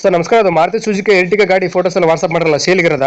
Sir ನಮಸ್ಕಾರ. ಅದು Maruti Suzuki Ertiga ಗಾಡಿ ಫೋಟೋಸ್ ಎಲ್ಲ ವಾಟ್ಸಪ್ ಮಾಡಿರಲ್ಲ ಸೇಲ್ಗಿರದ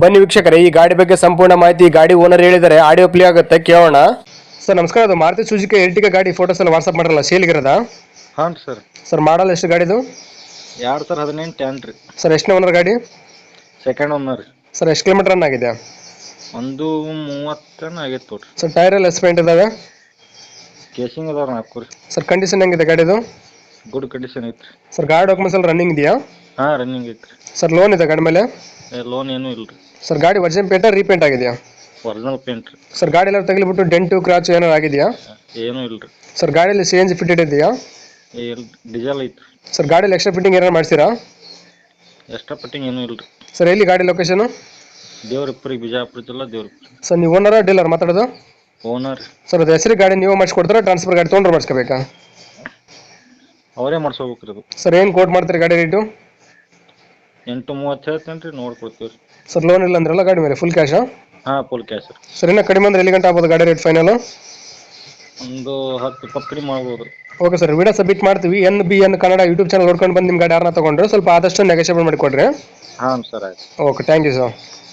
ಬನ್ನಿ ವೀಕ್ಷಕರೇ ಈ ಗಾಡಿ ಬಗ್ಗೆ ಸಂಪೂರ್ಣ ಮಾಹಿತಿ ಗಾಡಿ ಓನರ್ ಹೇಳಿದರೆ ಆಡಿಯೋ ಪ್ಲೇ ಆಗುತ್ತೆ ಕೇಳೋಣ. ಸರ್ ನಮಸ್ಕಾರ ಅದು ಮಾರುತಿ ಸುಜುಕಿ ಎರ್ಟಿಗ ಗಾಡಿ ಫೋಟೋಸ್ ಎಲ್ಲ ವಾಟ್ಸ್ಆಪ್ ಮಾಡಲ್ಲ ಸೇಲ್ಗಿರದ ಹಾಂ ಸರ್. ಸರ್ ಮಾಡಲ್ ಎಷ್ಟು ಗಾಡಿದು ಎರಡು ಸಾವಿರ ಹದಿನೆಂಟು ಏನು ರೀ. ಸರ್ ಎಷ್ಟನೇ ಓನರ್ ಗಾಡಿ? ಸೆಕೆಂಡ್ ಓನರ್ ರೀ. ಸರ್ ಎಷ್ಟು ಕಿಲೋಮೀಟರ್ ರನ್ ಆಗಿದೆ? ಒಂದು ಮೂವತ್ತನ ಆಗೈತೆ ತೋರಿ. ಸರ್ ಟೈರ್ ಎಲ್ಲ ಎಸ್ಪೆಂಟ್ ಇದ್ದಾವೆ ಕೇಸಿಂಗ್ ಅದಾವ ನಾಲ್ಕು ರೀ. ಸರ್ ಕಂಡೀಷನ್ ಹೆಂಗಿದೆ ಗಾಡಿದು ಗುಡ್ ಕಂಡೀಷನ್ ಐತ್ರಿ. ಸರ್ ಗಾಡಿ ಡಾಕ್ಯುಮೆಂಟ್ಸ್ ಎಲ್ಲ ರನ್ನಿಂಗ್ ಇದೆಯಾ? ಹಾಂ ರನ್ನಿಂಗ್ ಐತ್ರಿ. ಸರ್ ಲೋನ್ ಇದೆ ಗಾಡಿ ಮೇಲೆ? ಲೋನ್ ಏನೂ ಇಲ್ರಿ. ಸರ್ ಗಾಡಿ ವರ್ಜನ್ ಪೇಂಟ ರೀಪೇಂಟ್ ಆಗಿದೆಯಾ? ಒರಿಜಿನಲ್ ಪೇಂಟ್ ರೀ. ಸರ್ ಗಾಡಿ ಎಲ್ಲ ತಗಲಿಬಿಟ್ಟು ಡೆಂಟು ಕ್ರಾಚ್ ಏನಾರು ಆಗಿದೆಯಾ? ಏನೂ ಇಲ್ರಿ. ಸರ್ ಗಾಡಿಯಲ್ಲಿ ಸಿ ಎನ್ ಜಿ ಫಿಟೆಡ್ ಇದೆಯಾ ಡೀಸೆಲ್ ಐತ್ರಿ. ಸರ್ ಗಾಡಿಯಲ್ಲಿ ಎಕ್ಸ್ಟ್ರಾ ಫಿಟ್ಟಿಂಗ್ ಏನಾರು ಮಾಡ್ತೀರಾ ಎಕ್ಸ್ಟ್ರಾ ಪಟ್ಟಿಂಗ್ ಏನೂ ಇಲ್ರಿ. ಸರ್ ಎಲ್ಲಿ ಗಾಡಿ ಲೊಕೇಶನು ದೇವ್ರಿಪ್ಪರಿಗೆ ಬಿಜಾಪುರ ಜಿಲ್ಲಾ ಸರ್ ನೀವು ಓನರ ಡೀಲರ್ ಮಾತಾಡೋದು? ಓನರ್ ಸರ್ ಅದು ಹೆಸರು ಗಾಡಿ ನೀವು ಮಾಡಿಸ್ಕೊಡ್ತಾರಾ ಟ್ರಾನ್ಸ್ಫರ್ ಗಾಡಿ ತೊಗೊಂಡ್ರೆ ಮಾಡಿಸ್ಕೋಬೇಕಾ? ಅವರೇ ಮಾಡ್ಸ್ಕೊಬೇಕ್ರಿ ಅದು. ಸರ್ ಏನು ಕೋಟ್ ಮಾಡ್ತೀರಿ ಗಾಡಿ ರೇಟು ಎಂಟು ಮೂವತ್ತು ಹೇಳ್ತೇನೆ ರೀ ನೋಡ್ಕೊಡ್ತೀವಿ ರೀ. ಸರ್ ಲೋನ್ ಇಲ್ಲ ಅಂದ್ರಲ್ಲ ಗಾಡಿ ಮೇಲೆ ಫುಲ್ ಕ್ಯಾಶ್ ಹಾ ಫುಲ್ ಕ್ಯಾಶ್ ರೀ. ಸರ್ ಇನ್ನ ಕಡಿಮೆ ಅಂದ್ರೆ ಎಲ್ಲಿ ಗಂಟೆ ಆಗ್ಬೋದು ಗಾಡಿ ರೇಟ್ ಫೈನಲ್ ಒಂದು ಹತ್ತು ಇಪ್ಪತ್ತು ಕಡಿಮೆ ಮಾಡ್ಬೋದು. ರೀ ಓಕೆ ಸರ್ ವಿಡಿಯೋ ಸಬ್ಮಿಟ್ ಮಾಡ್ತೀವಿ. N B N Kannada YouTube channel ನೋಡ್ಕೊಂಡು ಬಂದು ನಿಮ್ಮ ಗಾಡಿ ಯಾರನ್ನ ತೊಗೊಂಡ್ರೆ ಸ್ವಲ್ಪ ಆದಷ್ಟು ನೆಗೋಷಿಯೇಟ್ ಮಾಡಿಕೊಡ್ರಿ. ಹಾಂ ಸರ್ ಆಯ್ತು. Okay thank you sir